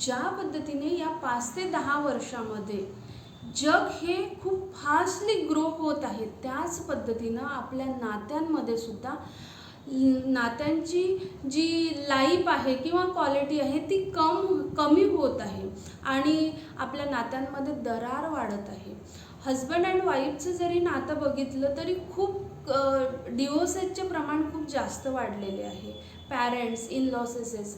ज्या पद्धतीने या पाच ते दहा वर्षामध्ये जग हे खूप फास्टली ग्रो होत आहे त्याच पद्धतीनं आपल्या नात्यांमध्ये सुद्धा नात्यांची जी लाईफ आहे किंवा क्वालिटी आहे ती कम कमी होत आहे आणि आपल्या नात्यांमध्ये दरार वाढत आहे. हजबंड अँड वाईफचं जरी नातं बघितलं तरी खूप डिओसेसचे प्रमाण खूप जास्त वाढलेले आहे. पॅरेंट्स इन लॉसेसेस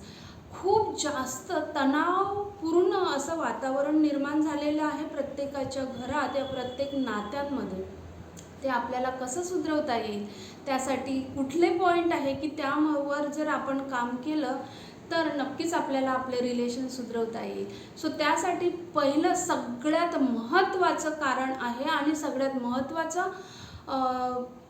खूप जास्त तणावपूर्ण असं वातावरण निर्माण झालेलं आहे प्रत्येकाच्या घरात या प्रत्येक नात्यांमध्ये ते आपल्याला कसं सुधरवता येईल? त्यासाठी कुठले पॉईंट आहे की त्यावर जर आपण काम केलं तर नक्कीच आपल्याला आपले रिलेशन सुधरवता येईल. सो त्यासाठी पहिलं सगळ्यात महत्त्वाचं कारण आहे आणि सगळ्यात महत्त्वाचं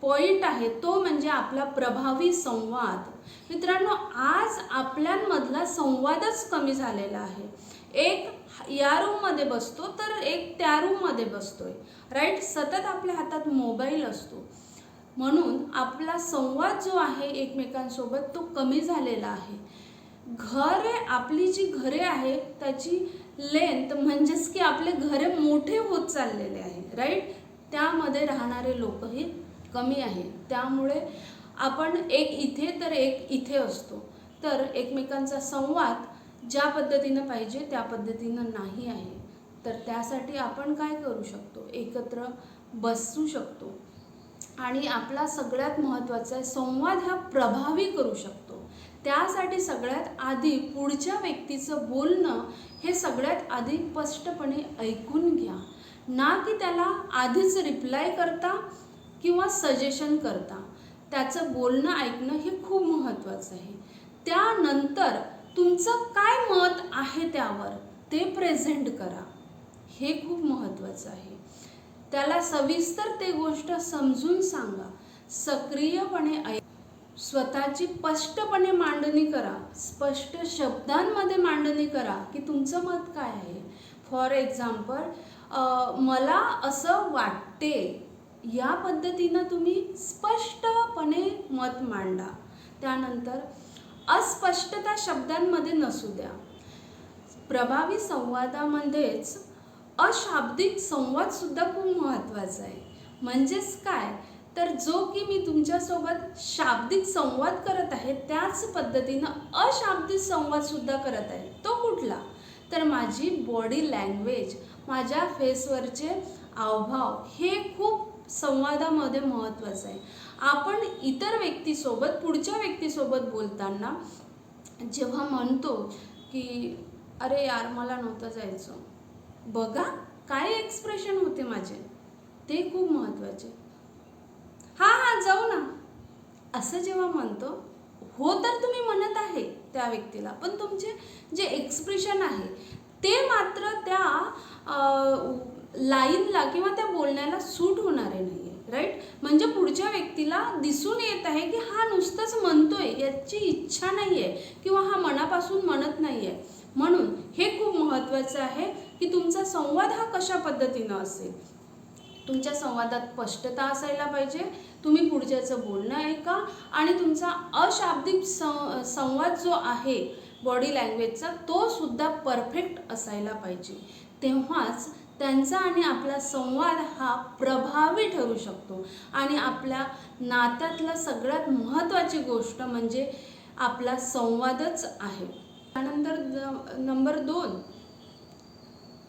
पॉईंट आहे तो म्हणजे आपला प्रभावी संवाद. मित्रांनो आज आपल्यांमधला संवादच कमी झालेला आहे. एक या रूममध्ये बसतो तर एक त्या रूममध्ये बसतोय. राईट सतत आपल्या हातात मोबाईल असतो. म्हणून आपला संवाद जो आहे एकमेकांसोबत तो कमी झालेला आहे. घर आपली जी घरे आहे त्याची लेंथ म्हणजेच की आपले घरे मोठे होत चाललेले आहे राईट त्यामध्ये राहणारे लोकही कमी आहे. त्यामुळे आपण एक इथे तर एक इथे असतो. तर एकमेकांचा संवाद ज्या पद्धतीनं पाहिजे त्या पद्धतीनं नाही आहे. तर त्यासाठी आपण काय करू शकतो? एकत्र बसू शकतो. आणि आपला सगळ्यात महत्त्वाचा आहे संवाद हा प्रभावी करू शकतो. त्यासाठी सगळ्यात आधी पुढच्या व्यक्तीचं बोलणं हे सगळ्यात आधी स्पष्टपणे ऐकून घ्या. ना की त्याला आधीच रिप्लाय करता किंवा सजेशन करता. त्याचं बोलणं ऐकणं हे खूप महत्त्वाचं आहे. त्यानंतर तुमचं काय मत आहे त्यावर ते प्रेझेंट करा. हे खूप महत्त्वाचं आहे. त्याला सविस्तर ते गोष्ट समजून सांगा. सक्रियपणे ऐक स्वतःची स्पष्टपणे मांडणी करा. स्पष्ट शब्दांमध्ये मांडणी करा की तुमचं मत काय आहे. फॉर एक्झाम्पल मला असं वाटते या पद्धतीनं तुम्ही स्पष्टपणे मत मांडा. त्यानंतर अस्पष्टता शब्दांमध्ये नसू द्या. प्रभावी संवादामध्येच अशाब्दिक संवादसुद्धा खूप महत्त्वाचा आहे. म्हणजेच काय? तर जो की मी तुमच्यासोबत शाब्दिक संवाद करत आहे त्याच पद्धतीनं अशाब्दिक संवादसुद्धा करत आहे. तो कुठला? तर माझी बॉडी लँग्वेज माझ्या फेसवरचे हावभाव हे खूप संवादामध्ये महत्त्वाचं आहे. आपण इतर व्यक्तीसोबत पुढच्या व्यक्तीसोबत बोलताना जेव्हा म्हणतो की अरे यार मला नव्हतं जायचं. बघा काय एक्सप्रेशन होते माझे? ते खूप महत्त्वाचे. हां हां जाऊ ना. असं जेव्हा म्हणतो हो तर तुम्ही म्हणत आहे त्या व्यक्तीला पण तुमचे जे एक्सप्रेशन आहे ते मात्र त्या लाईनला किंवा त्या बोलण्याला सूट होणारे नाही आहे राईट म्हणजे पुढच्या व्यक्तीला दिसून येत आहे की हा नुसतंच म्हणतोय याची इच्छा नाही आहे किंवा हा मनापासून म्हणत नाही आहे म्हणून हे खूप महत्त्वाचं आहे की तुमचा संवाद हा कशा पद्धतीनं असेल. तुमच्या संवादात स्पष्टता असायला पाहिजे. तुम्ही पुढच्याचं बोलणं ऐका आणि तुमचा अशाब्दिक सं संवाद जो आहे बॉडी लँग्वेजचा तो सुद्धा परफेक्ट असायला पाहिजे. तेव्हाच त्यांचा आणि आपला संवाद हा प्रभावी ठरू शकतो. आणि आपल्या नात्यातला सगळ्यात महत्त्वाची गोष्ट म्हणजे आपला संवादच आहे. त्यानंतर नंबर दोन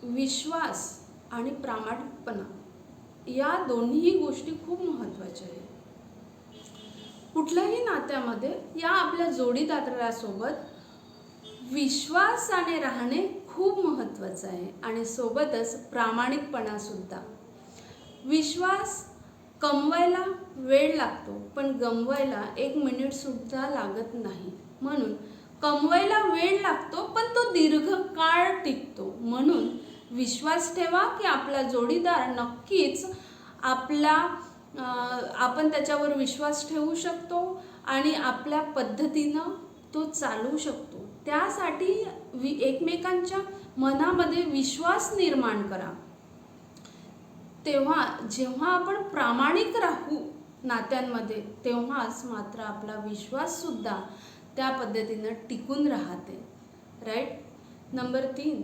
विश्वास आणि प्रामाणिकपणा. या दोन्ही गोष्टी खूप महत्त्वाच्या आहेत. कुठल्याही नात्यामध्ये या आपल्या जोडीदारासोबत विश्वासाने राहणे खूप महत्त्वाचं आहे आणि सोबतच प्रामाणिकपणासुद्धा. विश्वास कमवायला वेळ लागतो पण गमवायला एक मिनिटसुद्धा लागत नाही. म्हणून कमवायला वेळ लागतो पण तो दीर्घकाळ टिकतो. म्हणून विश्वास ठेवा की आपला जोडीदार नक्कीच आपला आपण त्याच्यावर विश्वास ठेवू शकतो आणि आपल्या पद्धतीनं तो चालवू शकतो. त्यासाठी वि एकमेकांच्या मनामध्ये विश्वास निर्माण करा. तेव्हा जेव्हा आपण प्रामाणिक राहू नात्यांमध्ये तेव्हाच मात्र आपला विश्वाससुद्धा त्या पद्धतीनं टिकून राहते. राईट नंबर तीन.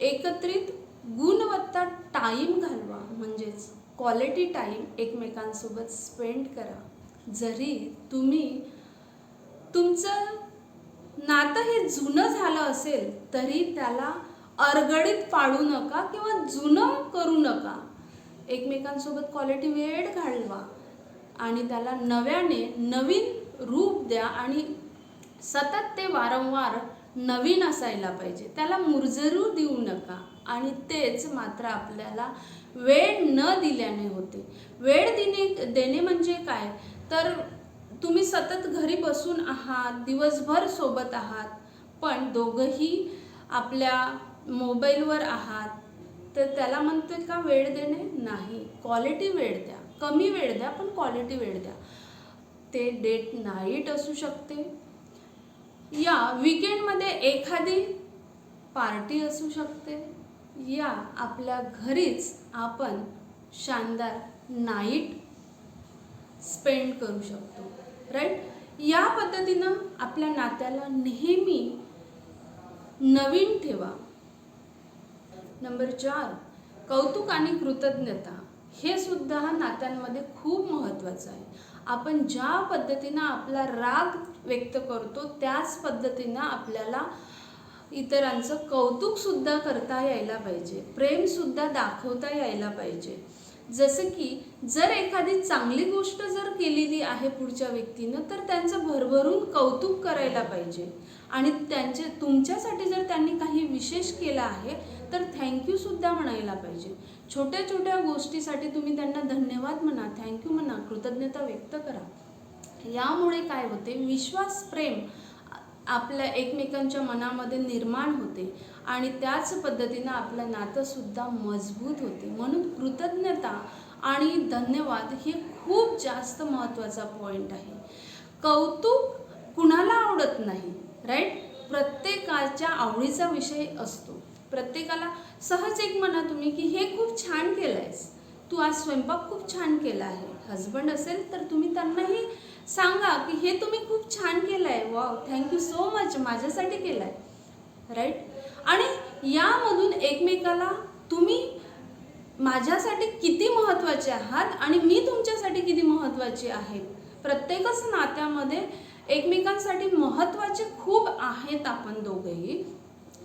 एकत्रित गुणवत्ता टाईम घालवा म्हणजेच क्वालिटी टाईम एकमेकांसोबत स्पेंड करा. जरी तुम्ही तुमचं नातं हे जुनं झालं असेल तरी त्याला अरगडीत पाडू नका किंवा जुनं करू नका. एकमेकांसोबत क्वालिटी वेळ घालवा आणि त्याला नव्याने नवीन रूप द्या आणि सतत ते वारंवार नवीन असायला पाहिजे. त्याला मुरजरू देऊ नका. आणि तेच मात्र आपल्याला वेळ न दिल्याने होते. वेळ दिने देणे म्हणजे काय? तर तुम्ही सतत घरी बसून आहात दिवसभर सोबत आहात पण दोघंही आपल्या मोबाईलवर आहात. तर त्याला म्हणते का वेळ देणे? नाही. क्वालिटी वेळ द्या. कमी वेळ द्या पण क्वालिटी वेळ द्या. ते डेट नाईट असू शकते या विकेंडमध्ये एखादी पार्टी असू शकते. या आपल्या घरीच आपण शानदार नाईट स्पेंड करू शकतो. राईट या पद्धतीनं आपल्या नात्याला नेहमी नवीन ठेवा. नंबर चार कौतुक आणि कृतज्ञता हे सुद्धा नात्यांमध्ये खूप महत्त्वाचं आहे. आपण ज्या पद्धतीनं आपला राग व्यक्त करतो त्याच पद्धतीनं आपल्याला इतरांचं कौतुकसुद्धा करता यायला पाहिजे. प्रेमसुद्धा दाखवता यायला पाहिजे. जसं की जर एखादी चांगली गोष्ट जर केलेली आहे पुढच्या व्यक्तीनं तर त्यांचं भरभरून कौतुक करायला पाहिजे. आणि त्यांचे तुमच्यासाठी जर त्यांनी काही विशेष केलं आहे तर थँक्यूसुद्धा म्हणायला पाहिजे. छोट्या छोट्या गोष्टीसाठी तुम्ही त्यांना धन्यवाद म्हणा थँक्यू म्हणा कृतज्ञता व्यक्त करा. यामुळे काय होते? विश्वास प्रेम आपल्या एकमेकांच्या मनामध्ये निर्माण होते आणि त्याच पद्धतीनं आपलं नातंसुद्धा मजबूत होते. म्हणून कृतज्ञता आणि धन्यवाद हे खूप जास्त महत्त्वाचा पॉईंट आहे. कौतुक कुणाला आवडत नाही राईट प्रत्येकाच्या आवडीचा विषय असतो. प्रत्येकाला सहज एक म्हणा तुम्ही की हे खूप छान केलं आहेस तू आज स्वयंपाक खूप छान केला आहे. हजबंड असेल तर तुम्ही त्यांनाही सांगा की हे तुम्ही खूप छान केलं आहे वाव थँक्यू सो मच माझ्यासाठी केलं आहे राईट आणि यामधून एकमेकाला तुम्ही माझ्यासाठी किती महत्त्वाचे आहात आणि मी तुमच्यासाठी किती महत्त्वाची आहे? प्रत्येकच नात्यामध्ये एकमेकांसाठी महत्त्वाचे खूप आहेत आपण दोघेही.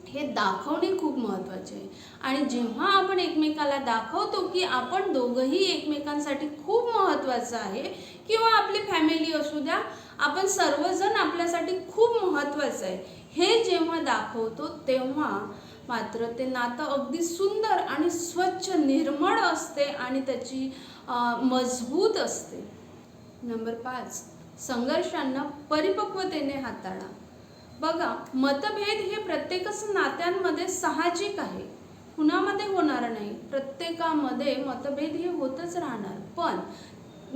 हे दाखवणे खूप महत्त्वाचे आहे. आणि जेव्हा आपण एकमेकाला दाखवतो की आपण दोघंही एकमेकांसाठी खूप महत्त्वाचं आहे किंवा आपली फॅमिली असू द्या आपण सर्वजण आपल्यासाठी खूप महत्त्वाचं आहे. हे जेव्हा दाखवतो तेव्हा मात्र ते नातं अगदी सुंदर आणि स्वच्छ निर्मळ असते आणि त्याची मजबूत असते. नंबर पाच संघर्षांना परिपक्वतेने हाताळा. बघा मतभेद हे प्रत्येकच नात्यांमध्ये साहजिक आहे. कुणामध्ये होणार नाही? प्रत्येकामध्ये मतभेद हे होतच राहणार. पण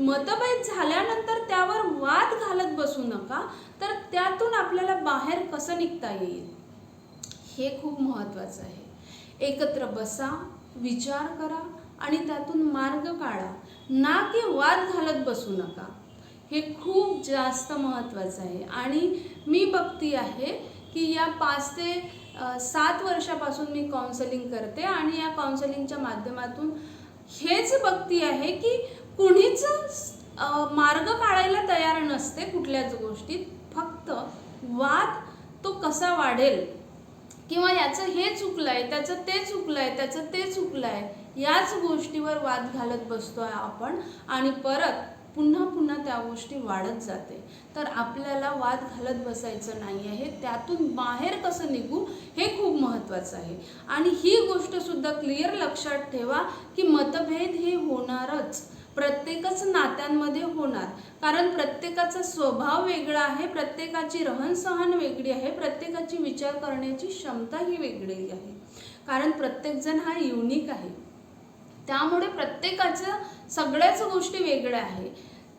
मतभेद झाल्यानंतर त्यावर वाद घालत बसू नका तर त्यातून आपल्याला बाहेर कसं निघता येईल? हे खूप महत्त्वाचं आहे. एकत्र बसा विचार करा आणि त्यातून मार्ग काढा. ना की वाद घालत बसू नका. हे खूप जास्त महत्त्वाचं आहे. आणि मी बघती आहे की या पाच ते सात वर्षापासून मी काउन्सलिंग करते आणि या काउन्सलिंगच्या माध्यमातून हेच बघती आहे की कुणीच मार्ग काढायला तयार नसते कुठल्याच गोष्टीत. फक्त वाद तो कसा वाढेल किंवा याचं हे चुकलं आहे त्याचं ते चुकलं आहे त्याचं ते चुकलं आहे याच गोष्टीवर वाद घालत बसतोय आपण आणि परत पुन्हा पुन्हा त्या गोष्टी वाढत जाते. तर आपल्याला वाद घालत बसायचं नाही आहे. त्यातून बाहेर कसं निघू हे खूप महत्त्वाचं आहे. आणि ही गोष्टसुद्धा क्लिअर लक्षात ठेवा की मतभेद हे होणारच. प्रत्येकच नात्यांमध्ये होणार. कारण प्रत्येकाचा स्वभाव वेगळा आहे प्रत्येकाची रहनसहन वेगळी आहे प्रत्येकाची विचार करण्याची क्षमता ही वेगळी आहे. कारण प्रत्येकजण हा युनिक आहे. त्यामुळे प्रत्येकाचं सगळ्याच गोष्टी वेगळ्या आहे.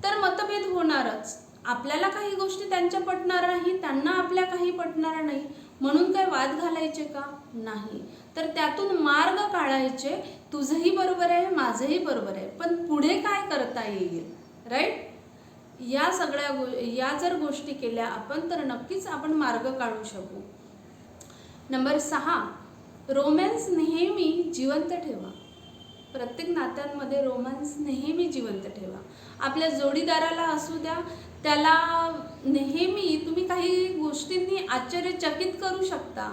तर मतभेद होणारच. आपल्याला काही गोष्टी त्यांच्या पटणार नाही त्यांना आपल्या काही पटणार नाही. म्हणून काय वाद घालायचे का? नाही. तर त्यातून मार्ग काढायचे तुझंही बरोबर आहे माझंही बरोबर आहे. पण पुढे काय करता येईल? राईट या सगळ्या गो या जर गोष्टी केल्या आपण तर नक्कीच आपण मार्ग काढू शकू. नंबर सहा. रोमॅन्स नेहमी जिवंत ठेवा. प्रत्येक नात्यांमध्ये रोमांस नेहमी जिवंत ठेवा. आपल्या जोडीदाराला असू द्या त्याला नेहमी तुम्ही काही गोष्टींनी आश्चर्यचकित करू शकता.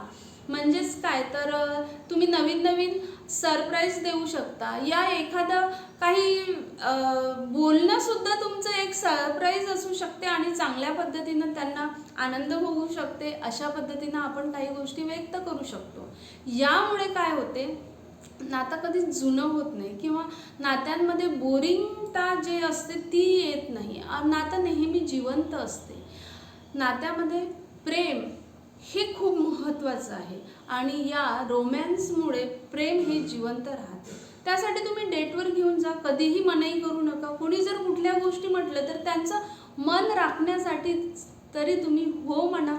म्हणजेच काय? तर तुम्ही नवीन नवीन सरप्राईज देऊ शकता. या एखादं काही बोलणंसुद्धा तुमचं एक सरप्राईज असू शकते आणि चांगल्या पद्धतीनं त्यांना आनंद होऊ शकते. अशा पद्धतीनं आपण काही गोष्टी व्यक्त करू शकतो. यामुळे काय होते? नातं कधी जुनं होत नाही किंवा नात्यांमध्ये बोरिंगता जे असते ती येत नाही. नातं नेहमी जिवंत असते. नात्यामध्ये प्रेम हे खूप महत्त्वाचं आहे आणि या रोमॅन्समुळे प्रेम हे जिवंत राहते. त्यासाठी तुम्ही डेटवर घेऊन जा कधीही मनाई करू नका. कोणी जर कुठल्या गोष्टी म्हटलं तर त्यांचं मन राखण्यासाठी तरी तुम्ही हो म्हणा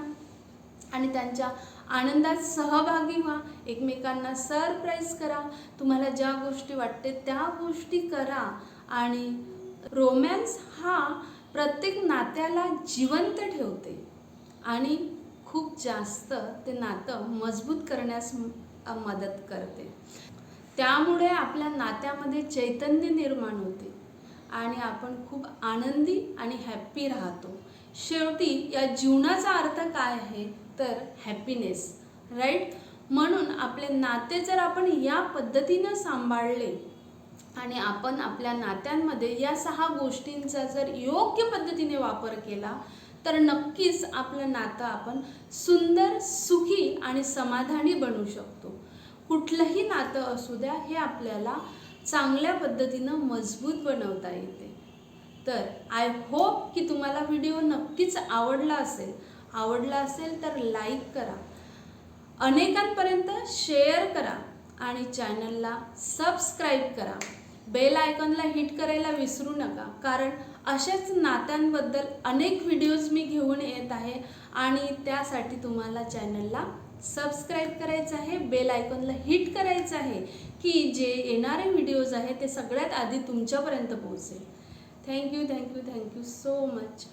आणि त्यांच्या आनंदात सहभागी व्हा. एकमेकांना सरप्राईज करा. तुम्हाला ज्या गोष्टी वाटते त्या गोष्टी करा. आणि रोमॅन्स हा प्रत्येक नात्याला जिवंत ठेवते. आणि खूप जास्त ते नातं मजबूत करण्यास मदत करते. त्यामुळे आपल्या नात्यामध्ये चैतन्य निर्माण होते. आणि आपण खूप आनंदी आणि हॅप्पी राहतो. शेवटी या जीवनाचा अर्थ काय आहे? तर हॅपीनेस राईट म्हणून आपले नाते जर आपण या पद्धतीनं सांभाळले आणि आपण आपल्या नात्यांमध्ये या सहा गोष्टींचा जर योग्य पद्धतीने वापर केला तर नक्कीच आपलं नातं आपण सुंदर सुखी आणि समाधानी बनवू शकतो. कुठलंही नातं असू द्या हे आपल्याला चांगल्या पद्धतीनं मजबूत बनवता येते. तर आय होप की तुम्हाला व्हिडिओ नक्कीच आवडला असेल. आवडला असेल तर लाईक करा. अनेकांपर्यंत शेअर करा आणि चॅनलला सबस्क्राईब करा. बेल आयकॉनला हिट करायला विसरू नका. कारण अशाच नात्यांबद्दल अनेक व्हिडिओज मी घेऊन येत आहे आणि त्यासाठी तुम्हाला चॅनलला सबस्क्राईब करायचं आहे बेल आयकॉनला हिट करायचं आहे की जे येणारे व्हिडिओज आहे ते सगळ्यात आधी तुमच्यापर्यंत पोहोचेल. Thank you thank you thank you so much